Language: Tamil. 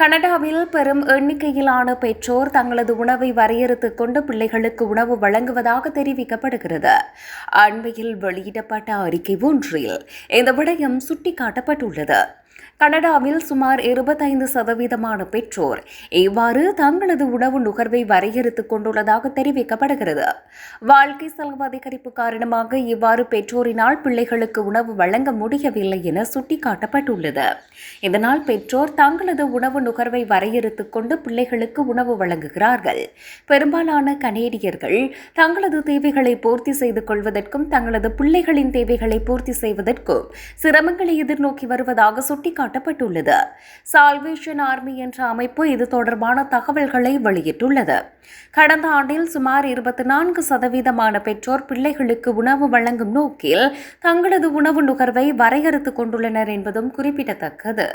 கனடாவில் பெரும் எண்ணிக்கையிலான பெற்றோர் தங்களது உணவை வரையறுத்துக் கொண்டு பிள்ளைகளுக்கு உணவு வழங்குவதாக தெரிவிக்கப்படுகிறது. அண்மையில் வெளியிடப்பட்ட அறிக்கை ஒன்றில் இந்த விடயம் சுட்டிக்காட்டப்பட்டுள்ளது. கனடாவில் சுமார் இருபத்தைந்து சதவீதமான பெற்றோர் இவ்வாறு தங்களது உணவு நுகர்வை வரையறுத்துக் கொண்டுள்ளதாக தெரிவிக்கப்படுகிறது. வாழ்க்கை செலவு அதிகரிப்பு காரணமாக இவ்வாறு பெற்றோரினால் பிள்ளைகளுக்கு உணவு வழங்க முடியவில்லை என சுட்டிக்காட்டப்பட்டுள்ளது. இதனால் பெற்றோர் தங்களது உணவு நுகர்வை வரையறுத்துக் கொண்டு பிள்ளைகளுக்கு உணவு வழங்குகிறார்கள். பெரும்பாலான கனேடியர்கள் தங்களது தேவைகளை பூர்த்தி செய்து கொள்வதற்கும் தங்களது பிள்ளைகளின் தேவைகளை பூர்த்தி செய்வதற்கும் சிரமங்களை எதிர்நோக்கி வருவதாக சுட்டிக்காட்டப்பட்டுள்ளது சால்வேஷன் ஆர்மி என்ற அமைப்பு இது தொடர்பான தகவல்களை வெளியிட்டுள்ளது. கடந்த ஆண்டில் சுமார் இருபத்தி நான்கு சதவீதமான பெற்றோர் பிள்ளைகளுக்கு உணவு வழங்கும் நோக்கில் தங்களது உணவு நுகர்வை வரையறுத்துக் கொண்டுள்ளனர் என்பதும் குறிப்பிடத்தக்கது.